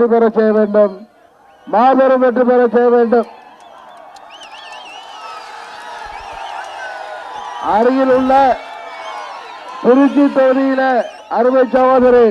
வெற்றி பெற செய்ய வேண்டும். மாபெரும் வெற்றி பெற செய்ய வேண்டும். அருகில் உள்ள திருச்சி தொகுதியில அருமை சகோதரி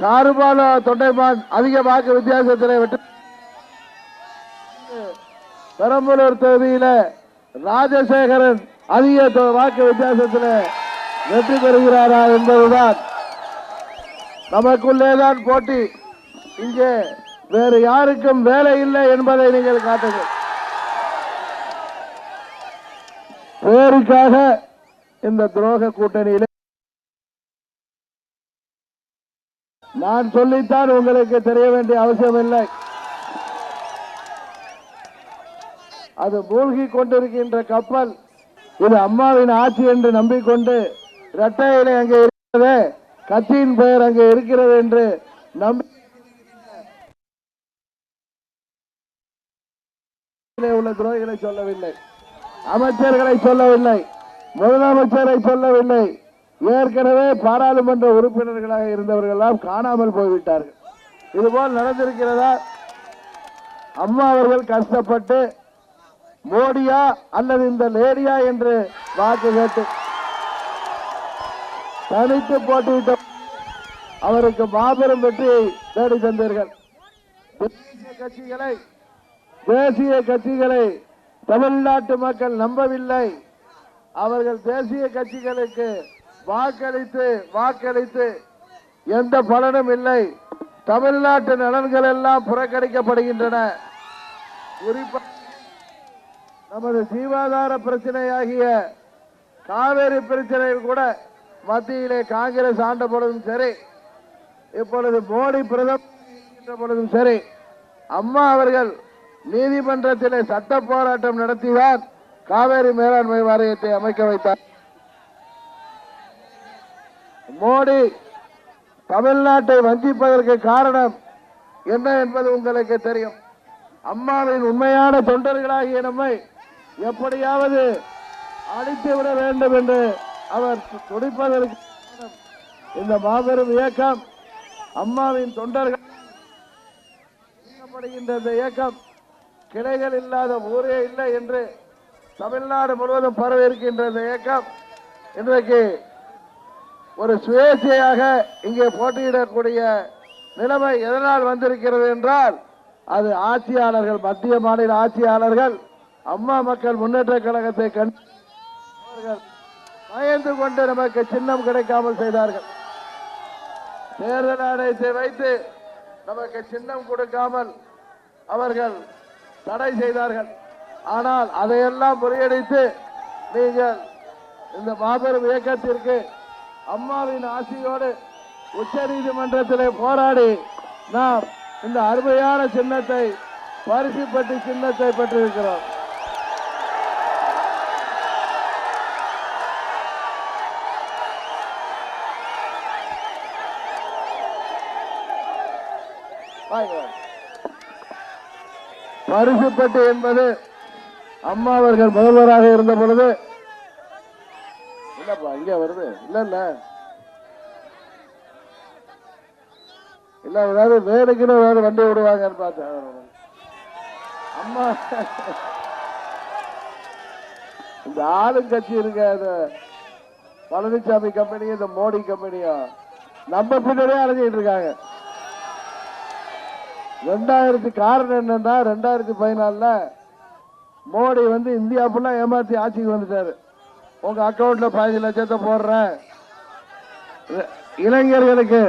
சாருபால தொண்டைமான் அதிக வாக்கு வித்தியாசத்தில் வெற்றி பெரம்பலூர் தொகுதியில ராஜசேகரன் அதிக வாக்கு வித்தியாசத்தில் வெற்றி பெறுகிறாரா என்பதுதான். நமக்குள்ளேதான் போட்டி. இங்கே வேறு யாருக்கும் வேலை இல்லை என்பதை நீங்கள் காட்டுங்கள். பேருக்காக இந்த துரோக கூட்டணியில் நான் சொல்லித்தான் உங்களுக்கு தெரிய வேண்டிய அவசியம் இல்லை. அது மூழ்கி கொண்டிருக்கின்ற கப்பல் இது அம்மாவின் ஆட்சி என்று நம்பிக்கொண்டு இரட்டையிலே அங்கே இருக்கிறது கட்சியின் பெயர் அங்கே இருக்கிறது என்று நம்பி உள்ள துரோகிகளை சொல்லவில்லை. அமைச்சர்களை சொல்லவில்லை. முதலமைச்சரை சொல்லவில்லை. ஏற்கனவே பாராளுமன்ற உறுப்பினர்களாக இருந்தவர்கள் எல்லாம் காணாமல் போய்விட்டார்கள். இதுபோல் நடந்திருக்கிறதா? அம்மா அவர்கள் கஷ்டப்பட்டு மோடியா அல்லது இந்த லேடியா என்று வாக்கு கேட்டு தனித்து போட்டியிட்ட அவருக்கு மாபெரும் வெற்றியை தேடி தந்தீர்கள். கட்சிகளை தேசிய கட்சிகளை தமிழ்நாட்டு மக்கள் நம்பவில்லை. அவர்கள் தேசிய கட்சிகளுக்கு வாக்களித்து வாக்களித்து எந்த பலனும் இல்லை. தமிழ்நாட்டு நலன்கள் எல்லாம் புறக்கணிக்கப்படுகின்றன. குறிப்பாக நமது ஜீவாதார பிரச்சனையாகிய காவேரி பிரச்சனையில் கூட மத்தியிலே காங்கிரஸ் ஆண்ட பொழுதும் சரி இப்பொழுது மோடி பிரதமர் பொழுதும் சரி அம்மா அவர்கள் நீதிமன்றத்திலே சட்ட போராட்டம் நடத்திதான் காவேரி மேலாண்மை வாரியத்தை அமைக்க வைத்தார். மோடி தமிழ்நாட்டை வஞ்சிப்பதற்கு காரணம் என்ன என்பது உங்களுக்கு தெரியும். அம்மாவின் உண்மையான தொண்டர்களாகிய நம்மை எப்படியாவது அழித்து விட வேண்டும் என்று அவர் துடிப்பதற்கு இந்த மாபெரும் இயக்கம் அம்மாவின் தொண்டர்கள். இந்த இயக்கம் கிளைகள் இல்லாத ஊரே இல்லை என்று தமிழ்நாடு முழுவதும் பரவி இருக்கின்ற இந்த இயக்கம் இன்றைக்கு ஒரு சுயேட்சையாக இங்கே போட்டியிடக்கூடிய நிலைமை எதனால் வந்திருக்கிறது என்றால் அது ஆட்சியாளர்கள் மத்திய மாநில ஆட்சியாளர்கள் அம்மா மக்கள் முன்னேற்ற கழகத்தை கண்டு அவர்கள் பயந்து கொண்டு நமக்கு சின்னம் கிடைக்காமல் செய்தார்கள். தேர்தல் ஆணையத்தை வைத்து நமக்கு சின்னம் கொடுக்காமல் அவர்கள் தடை செய்தார்கள். ஆனால் அதையெல்லாம் முறியடித்து நீங்கள் இந்த மாபெரும் இயக்கத்திற்கு அம்மாவின் ஆசையோடு உச்ச நீதிமன்றத்திலே போராடி நாம் இந்த அருமையான சின்னத்தை பரிசுப்பட்டி சின்னத்தை பெற்றிருக்கிறோம். பரிசுப்பட்டு என்பது அம்மா அவர்கள் முதல்வராக இருந்த பொழுது இல்லப்பா இங்க வருது. இல்ல இல்ல. இல்ல ஏதாவது வேணுக்குன்னு ஏதாவது வண்டி விடுவாங்கன்னு பார்த்தேன். அம்மா இந்த ஆளுங்கட்சி இருக்க இந்த பழனிசாமி கம்பெனியும் இந்த மோடி கம்பெனியும் நம்ம பின்னாடியே அலைஞ்சிட்டு இருக்காங்க. ரெண்டாயிரத்தி காரணம் என்னன்னா ரெண்டாயிரத்தி பதினாலுல மோடி வந்து இந்தியா ஃபுல்லா ஏமாத்தி ஆட்சிக்கு வந்துட்டாரு. உங்க அக்கௌண்ட்டில் பதினஞ்சு லட்சத்தை போடுறேன். இளைஞர்களுக்கு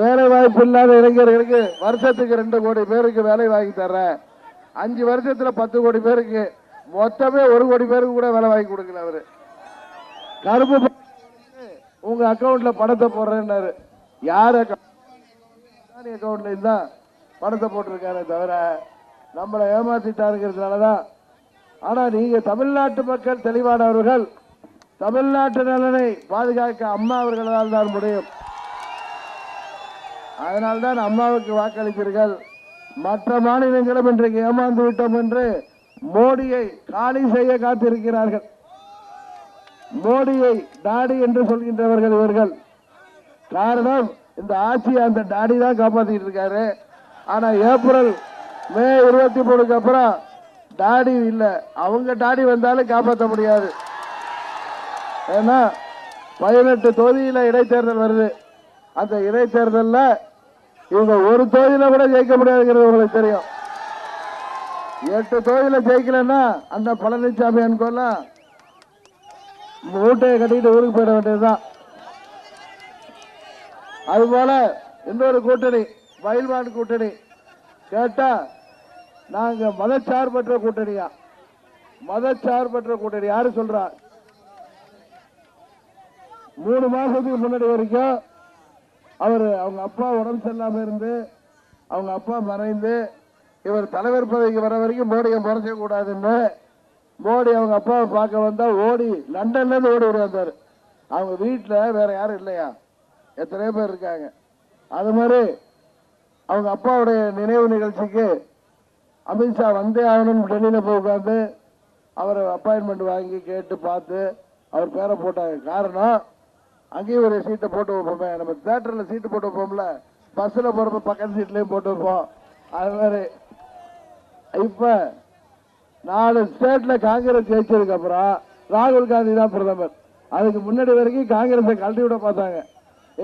வேலை வாய்ப்பு இல்லாத இளைஞர்களுக்கு வருஷத்துக்கு ரெண்டு கோடி பேருக்கு வேலை வாங்கி தர்றேன். அஞ்சு வருஷத்துல பத்து கோடி பேருக்கு மொத்தமே ஒரு கோடி பேருக்கு கூட வேலை வாங்கி கொடுக்கல அவரு. கருப்பு உங்கள் உங்க அக்கவுண்ட்ல பணத்தை போடுறேன்னாரு. யார் அக்கௌண்ட் அக்கவுண்ட்ல தான் பணத்தை போட்டிருக்காரே தவிர நம்மளை ஏமாத்திட்டாருங்கிறதுனாலதான். ஆனா நீங்க தமிழ்நாட்டு மக்கள் தெளிவானவர்கள் தமிழ்நாட்டு நலனை பாதுகாக்க அம்மா அவர்களால் தான் முடியும். அதனால்தான் அம்மாவுக்கு வாக்களித்தீர்கள் மற்ற மாநிலங்களும் இன்றைக்கு ஏமாந்து விட்டோம் என்று மோடியை காலி செய்ய காத்திருக்கிறார்கள். மோடியை டாடி என்று சொல்கின்றவர்கள் இவர்கள். காரணம் இந்த ஆட்சியை அந்த டாடி தான் காப்பாற்றிட்டு இருக்காரு. ஆனால் ஏப்ரல் மே இருபத்தி மூணுக்கு அப்புறம் டாடி இல்லை. அவங்க டாடி வந்தாலும் காப்பாற்ற முடியாது. ஏன்னா பதினெட்டு தொகுதியில் இடைத்தேர்தல் வருது. அந்த இடைத்தேர்தலில் இவங்க ஒரு தொகுதியில் கூட ஜெயிக்க முடியாதுங்கிறது உங்களுக்கு தெரியும். எட்டு தொகுதியில் ஜெயிக்கலன்னா அந்த பழனிசாமி அன்கோலாம் மூட்டையை கட்டிக்கிட்டு ஊருக்கு போயிட வேண்டியதுதான். அதுபோல இன்னொரு கூட்டணி. வயல்வான் கூட்டணி. கேட்டா நாங்க மதச்சார்பற்ற கூட்டணியா? மதச்சார்பற்ற கூட்டணி யாரு சொல்றா? மூணு மாசத்துக்கு முன்னாடி வரைக்கும் அவர் அவங்க அப்பா உடம்பு சரியில்லாம இருந்து அவங்க அப்பா மறைந்து இவர் தலைவர் பதவிக்கு வர வரைக்கும் மோடியை மறைச்ச கூடாதுன்னு மோடி அவங்க அப்பாவை பார்க்க வந்தா ஓடி லண்டன்ல இருந்து ஓடி வந்தாரு அவங்க வீட்டுல வேற யாரும் இல்லையா? எத்தனையோ பேர் இருக்காங்க. அது மாதிரி அவங்க அப்பாவுடைய நினைவு நிகழ்ச்சிக்கு அமித்ஷா வந்தே ஆகணும்னு டெல்லியில் போய் உட்காந்து அவரை அப்பாயின்மெண்ட் வாங்கி கேட்டு பார்த்து அவர் பேரை போட்டாங்க. காரணம் அங்கேயும் ஒரு சீட்டை போட்டு வைப்போமே. நம்ம தேட்டரில் சீட்டு போட்டு வைப்போம்ல. பஸ்ஸில் போகிறப்ப பக்கத்து சீட்லேயும் போட்டு வைப்போம். அது மாதிரி. இப்போ நாலு ஸ்டேட்டில் காங்கிரஸ் ஜெயிச்சதுக்கப்புறம் ராகுல் காந்தி தான் பிரதமர். அதுக்கு முன்னாடி வரைக்கும் காங்கிரஸை கழட்டி விட பார்த்தாங்க.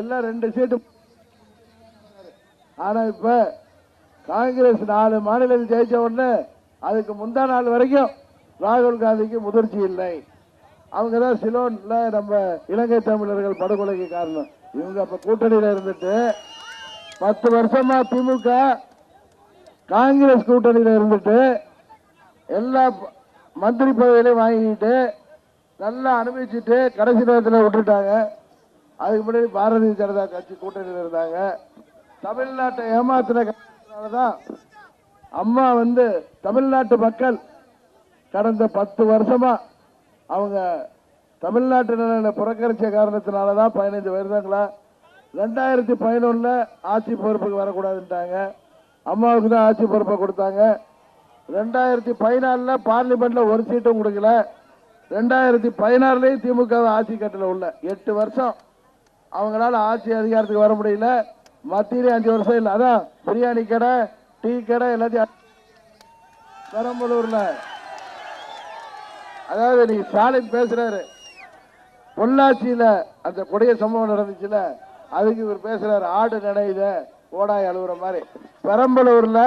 எல்லாம் ரெண்டு சீட்டு ஆனா இப்ப காங்கிரஸ் நாலு மாநிலத்தில் ஜெயிச்ச உடனே அதுக்கு முந்தா நாள் வரைக்கும் ராகுல் காந்திக்கு முதிர்ச்சி இல்லை. அவங்க தான் சிலோன்ல நம்ம இலங்கை தமிழர்கள் படுகொலைக்கு காரணம். இவங்க அப்ப கூட்டணியில இருந்துட்டு பத்து வருஷமா திமுக காங்கிரஸ் கூட்டணியில இருந்துட்டு எல்லா மந்திரி பதவிகளையும் வாங்கிட்டு நல்லா அனுபவிச்சுட்டு கடைசி நேரத்தில் விட்டுட்டாங்க. அதுக்கு முன்னாடி பாரதிய ஜனதா கட்சி கூட்டணியில் இருந்தாங்க. தமிழ்நாட்டை ஏமாத்தின தான் அம்மா வந்து தமிழ்நாட்டு மக்கள் கடந்த பத்து வருஷமா அவங்க தமிழ்நாட்டு நலனை புறக்கணிச்ச காரணத்தினால தான் பதினைந்து வருடங்களா? ரெண்டாயிரத்தி பதினொன்னுல ஆட்சி பொறுப்புக்கு வரக்கூடாதுன்ட்டாங்க. அம்மாவுக்கு தான் ஆட்சி பொறுப்பை கொடுத்தாங்க. ரெண்டாயிரத்தி பதினாலுல பார்லிமெண்ட்ல ஒரு சீட்டும் கொடுக்கல. ரெண்டாயிரத்தி பதினாறுலயும் திமுக ஆட்சி கட்டில உள்ள எட்டு வருஷம் அவங்களால ஆட்சி அதிகாரத்துக்கு வர முடியல. மத்தியிலே அஞ்சு வருஷம் இல்லை. அதான் பிரியாணி கடை டீ கடை எல்லாத்தையும் பெரம்பலூர்ல. அதாவது நீ ஸ்டாலின் பேசுறாரு. பொள்ளாச்சியில அந்த கொடிய சம்பவம் நடந்துச்சுல அதுக்கு இவர் பேசுறாரு ஆடு நினைத ஓடாய் அழுகுற மாதிரி. பெரம்பலூர்ல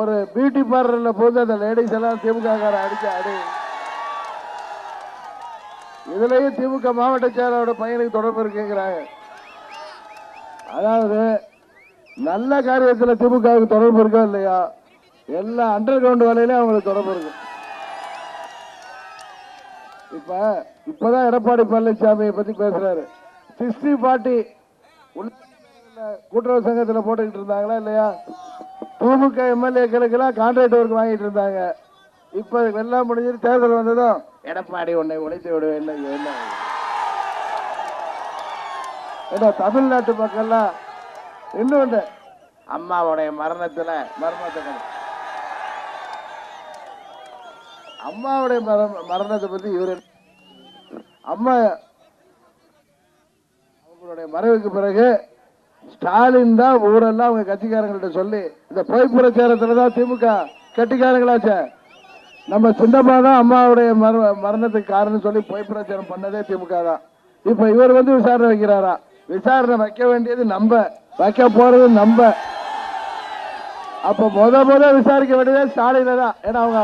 ஒரு பியூட்டி பார்லர்ல போது அந்த லேடிஸ் எல்லாம் திமுக அடிச்ச அடி. இதுலயும் திமுக மாவட்ட செயலாளரோட பையனுக்கு தொடர்பு இருக்குங்கிறாங்க. அதாவது நல்ல காரியத்தில் திமுகவுக்கு தொடர்பு இருக்கா இல்லையா? எல்லா அண்டர் கிரவுண்ட் வேலையிலையும் அவங்களுக்கு தொடர்பு இருக்கு. இப்ப இப்பதான் எடப்பாடி பழனிசாமியை பத்தி பேசுறாரு. சிக்ஸ்டி பார்ட்டி கூட்டுறவு சங்கத்தில் போட்டுக்கிட்டு இருந்தாங்களா இல்லையா? திமுக எம்எல்ஏக்களுக்கெல்லாம் கான்ட்ராக்ட் ஒர்க் வாங்கிட்டு இருந்தாங்க. இப்ப எல்லாம் முடிஞ்சிட்டு தேர்தல் வந்ததும் எடப்பாடி உன்னை உழைத்து விடுவேன் என்ன என்ன? ஏன்னா தமிழ்நாட்டு மக்கள்லாம் இன்னொன்று. அம்மாவுடைய மரணத்துல மரணத்தை கண்டு- அம்மாவுடைய மரண- மரணத்தை பத்தி இவரு அம்மா அவங்களுடைய மறைவுக்கு பிறகு ஸ்டாலின் தான் ஊரெல்லாம் அவங்க கட்சிக்காரங்கள்ட்ட சொல்லி இந்த பொய் பிரச்சாரத்துல தான் திமுக கட்சிக்காரங்களாச்சே. நம்ம சின்னம்மா தான் அம்மாவுடைய மர- மரணத்துக்கு காரணம் சொல்லி பொய் பிரச்சாரம் பண்ணதே திமுக தான். இப்ப இவர் வந்து விசாரணை வைக்கிறாரா? விசாரணை வைக்க வேண்டியது நம்ப வைக்க போறது நம்ப அப்ப முத முத விசாரிக்க வேண்டியது ஸ்டாலின் தான். ஏன்னா அவங்க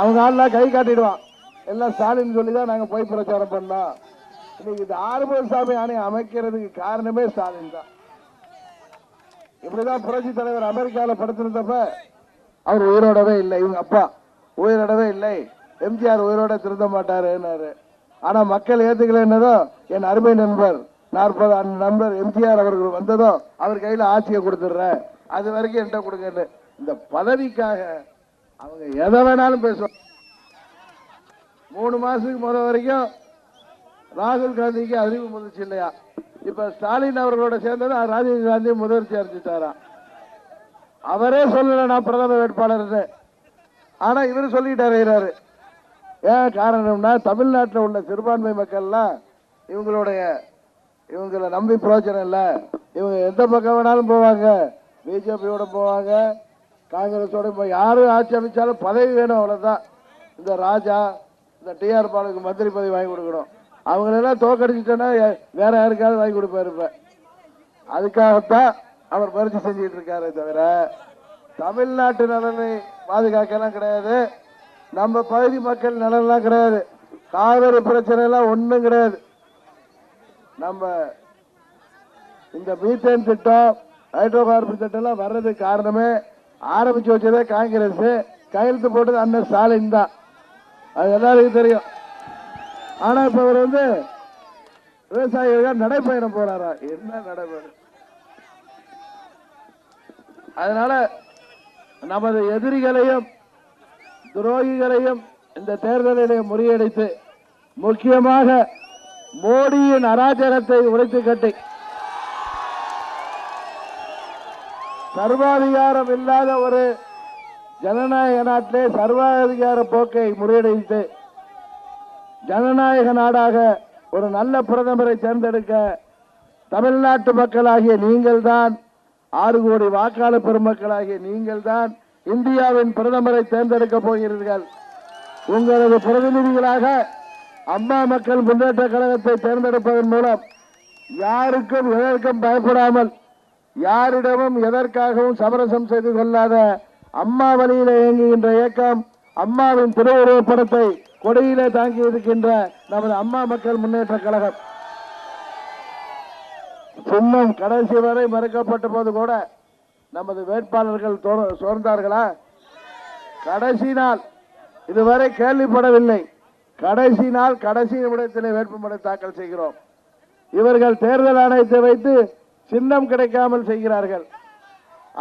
அவங்க ஆள்லாம் கை காட்டிடுவான். எல்லாம் ஸ்டாலின் சொல்லி தான் நாங்க போய் பிரச்சாரம் பண்ணலாம் இன்னைக்கு இந்த ஆறுமுகசாமி ஆணையம் அமைக்கிறதுக்கு காரணமே ஸ்டாலின் தான். இப்படிதான் புரட்சி தலைவர் அமெரிக்கால படுத்திருந்தப்ப அவர் உயிரோடவே இல்லை. இவங்க அப்பா உயிரோடவே இல்லை. எம்ஜிஆர் உயிரோட திருந்த மாட்டாருன்னாரு. ஆனா மக்கள் ஏத்துக்கல என்னதோ என் அருமை நண்பர் நாற்பது நம்பர் நண்பர் எம்ஜிஆர் அவர்கள் வந்ததோ அவர் கையில் ஆட்சியை கொடுத்துடுறேன். அது வரைக்கும் என்கிட்ட கொடுங்கன்னு. இந்த பதவிக்காக அவங்க எதை வேணாலும் பேசுவாங்க. மூணு மாசத்துக்கு முத வரைக்கும் ராகுல் காந்திக்கு அறிவு முதிர்ச்சி இல்லையா? இப்ப ஸ்டாலின் அவர்களோட சேர்ந்தது ராஜீவ் காந்தி முதிர்ச்சி அடைஞ்சிட்டாராம். அவரே சொல்லல நான் பிரதம வேட்பாளர் ஆனா இவர் சொல்லிட்டு ஏன் காரணம்னா தமிழ்நாட்டில் உள்ள சிறுபான்மை மக்கள்லாம் இவங்களுடைய இவங்களை நம்பி பிரயோஜனம் இல்லை. இவங்க எந்த பக்கம் வேணாலும் போவாங்க. பிஜேபியோட போவாங்க. காங்கிரஸோட இப்போ யாரும் ஆட்சி அமைச்சாலும் பதவி வேணும் அவ்வளோதான் இந்த ராஜா இந்த டிஆர் பாலுக்கு மந்திரி பதவி வாங்கி கொடுக்கணும். அவங்களெல்லாம் தோக்கடிச்சிட்டோன்னா வேற யாருக்காவது வாங்கி கொடுப்பாரு இப்ப. அதுக்காகத்தான் அவர் முயற்சி செஞ்சுட்டு இருக்காரே தவிர தமிழ்நாட்டு நலனை பாதுகாக்கலாம் கிடையாது. நம்ம பகுதி மக்கள் நலன்லாம் கிடையாது. காவிரி பிரச்சனை எல்லாம் கிடையாது. நம்ம இந்த மீத்தேன் திட்டம் ஹைட்ரோ கார்பன் திட்டம் வர்றதுக்கு காரணமே ஆரம்பிச்சு வச்சதே காங்கிரஸ். கையெழுத்து போட்டது அண்ணன் ஸ்டாலின் தான். அது எல்லாருக்கும் தெரியும். ஆனா இப்ப அவர் வந்து விவசாயிகள் நடைப்பயணம் போறாரா? என்ன நடைபயணம்? அதனால நமது எதிரிகளையும் துரோகிகளையும் இந்த தேர்தலிலே முறியடித்து முக்கியமாக மோடியின் அராஜகத்தை உடைத்து கட்டி சர்வாதிகாரம் இல்லாத ஒரு ஜனநாயக நாட்டிலே சர்வாதிகார போக்கை முறியடித்து ஜனநாயக நாடாக ஒரு நல்ல பிரதமரை தேர்ந்தெடுக்க தமிழ்நாட்டு மக்களாகிய நீங்கள்தான் ஆறு கோடி வாக்காளர் பெருமக்களாகிய நீங்கள்தான் இந்தியாவின் பிரதமரை தேர்ந்தெடுக்க போகிறீர்கள். உங்களது பிரதிநிதிகளாக அம்மா மக்கள் முன்னேற்ற கழகத்தை தேர்ந்தெடுப்பதன் மூலம் யாருக்கும் எதற்கும் பயப்படாமல் யாரிடமும் எதற்காகவும் சமரசம் செய்து கொள்ளாத அம்மா வழியில் இயங்குகின்ற இயக்கம் அம்மாவின் திருவுருவப் படத்தை கொடியிலே தாங்கி இருக்கின்ற நமது அம்மா மக்கள் முன்னேற்ற கழகம். சின்னம் கடைசி வரை மறுக்கப்பட்ட போது கூட நமது வேட்பாளர்கள் தோற- சோர்ந்தார்களா? கடைசி நாள் இதுவரை கேள்விப்படவில்லை. கடைசி நாள் கடைசி நிமிடத்திலே வேட்புமனு தாக்கல் செய்கிறோம். இவர்கள் தேர்தல் ஆணையத்தை வைத்து சின்னம் கிடைக்காமல் செய்கிறார்கள்.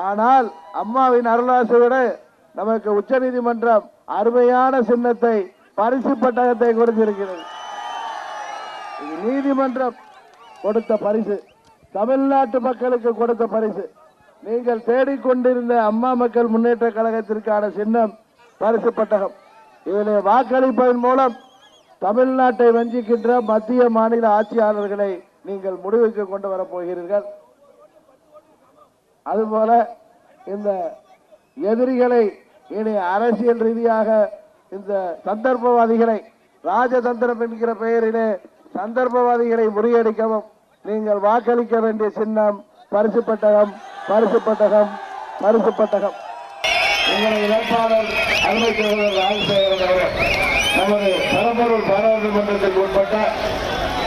ஆனால் அம்மாவின் அருளாசையோடு நமக்கு உச்சநீதிமன்றம் அருமையான சின்னத்தை பரிசு பட்டகத்தை கொடுத்திருக்கிறது. இது நீதிமன்றம் கொடுத்த பரிசு. தமிழ்நாட்டு மக்களுக்கு கொடுத்த பரிசு. நீங்கள் தேடிக்கொண்டிருந்த அம்மா மக்கள் முன்னேற்ற கழகத்திற்கான சின்னம் பரிசு பட்டகம். இதிலே வாக்களிப்பதன் மூலம் தமிழ்நாட்டை வஞ்சிக்கின்ற மத்திய மாநில ஆட்சியாளர்களை நீங்கள் முடிவுக்கு கொண்டு வரப்போகிறீர்கள் அதுபோல இந்த எதிரிகளை இனி அரசியல் ரீதியாக இந்த சந்தர்ப்பவாதிகளை ராஜதந்திரம் என்கிற பெயரிலே சந்தர்ப்பவாதிகளை முறியடிக்கவும் நீங்கள் வாக்களிக்க வேண்டிய சின்னம் பரிசு பட்டகம் பரிசு பட்டகம் பரிசு பட்டகம். எங்களுடைய வேட்பாளர் அருமை சகோதரர் ராஜசேகரன் அவர்கள் நமது பெரம்பலூர் பாராளுமன்றத்திற்கு உட்பட்ட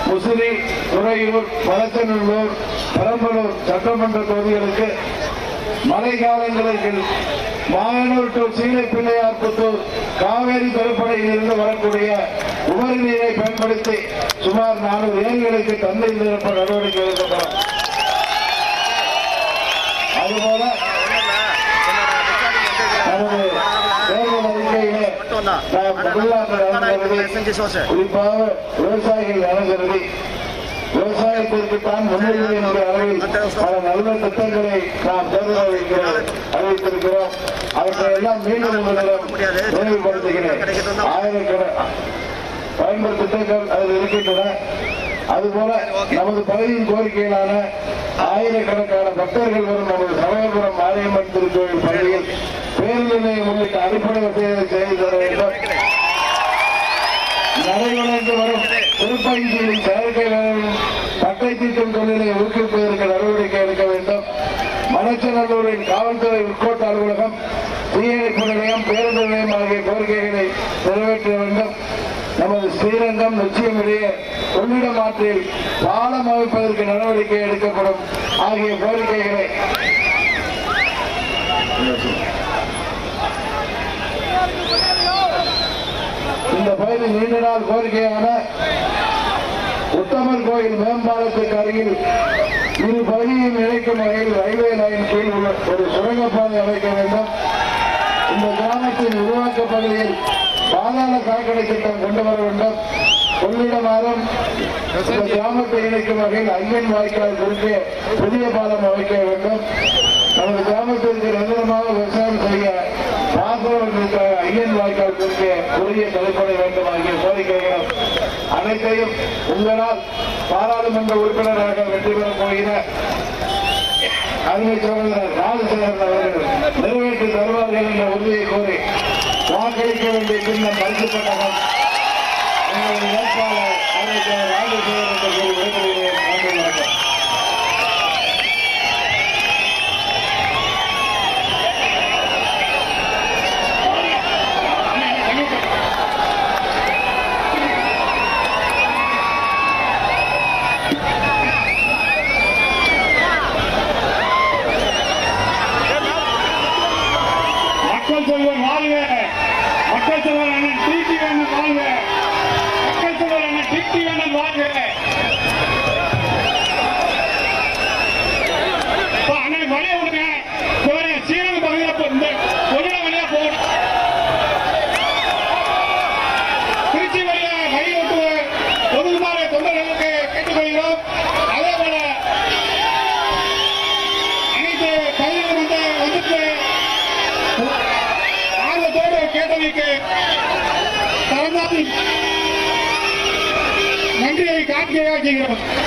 முசிறி துறையூர் பழச்சநல்லூர் பெரம்பலூர் சட்டமன்ற தொகுதிகளுக்கு மழை காலங்களில் மாயனூர் டு சீலை பிள்ளையார்புத்தூர் காவேரி தொழிற்படையில் இருந்து வரக்கூடிய உபரி நீரை பயன்படுத்தி சுமார் நானூறு ஏரிகளுக்கு தந்தை நிரப்ப நடவடிக்கை எடுக்கப்படும். அதுபோல நமது தேர்தல் நலன் குறிப்பாக விவசாயிகள் விவசாயத்திற்கு தான் அளவில் பல நல்ல திட்டங்களை நாம் அறிவித்திருக்கிறோம். அவற்றை எல்லாம் மீண்டும் உங்களிடம் நினைவுபடுத்துகிறேன். ஆயிரக்கண பயன்படுத்த திட்டங்கள் அதில் இருக்கின்றன. அதுபோல நமது பகுதியின் கோரிக்கைகளான ஆயிரக்கணக்கான பக்தர்கள் வரும் நமது சமயபுரம் மாரியம்மன் திருக்கோயில் பகுதியில் பேருந்து நிலையம் உள்ளிட்ட அடிப்படை வசதிகளை செய்து தர வேண்டும் நடைமுறைக்கு வரும் திருப்பதிகளின் செயற்கை பட்டை தீட்டும் தொழிலை ஊக்குவிப்பதற்கு நடவடிக்கை எடுக்க வேண்டும். மணச்சநல்லூரின் காவல்துறை உட்கோட்ட அலுவலகம் தீயணைப்பு நிலையம் பேருந்து நிலையம் ஆகிய கோரிக்கைகளை நிறைவேற்ற வேண்டும். நமது ஸ்ரீரங்கம் நிச்சயம் இடையே கொள்ளிடம் ஆற்றில் பாலம் அமைப்பதற்கு நடவடிக்கை எடுக்கப்படும் ஆகிய கோரிக்கைகளை இந்த பகுதி நீண்ட நாள் கோரிக்கையான உத்தமர் கோயில் மேம்பாலத்துக்கு அருகில் இரு பகுதியும் இணைக்கும் வகையில் ரயில்வே லைன் கீழ் உள்ள ஒரு சுரங்கப்பாதை அமைக்க வேண்டும். இந்த கிராமத்தின் உருவாக்க பகுதியில் பாதாள சாக்கடை திட்டம் கொண்டு வர வேண்டும். கொள்ளிடமாறும் இந்த கிராமத்தை இணைக்கும் வகையில் ஐயன் வாய்க்கால் குறுக்கே புதிய பாலம் அமைக்க வேண்டும். நமது கிராமத்திற்கு நிரந்தரமாக விவசாயம் செய்ய பாசனத்திற்காக ஐயன் வாய்க்கால் குறுக்கே புதிய தலைப்படை வேண்டும் ஆகிய கோரிக்கைகள் அனைத்தையும் உங்களால் பாராளுமன்ற உறுப்பினராக வெற்றி பெறப் போகிற அருமை சகோதரர் ராஜசேகரன் அவர்கள் நிறைவேற்றி தருவார்கள் என்ற உறுதியை கோரி வாக்களிக்க வேண்டிய பின்னர் பரிசுப்பட்டகம் எங்களுடைய வேட்பாளர் Yeah.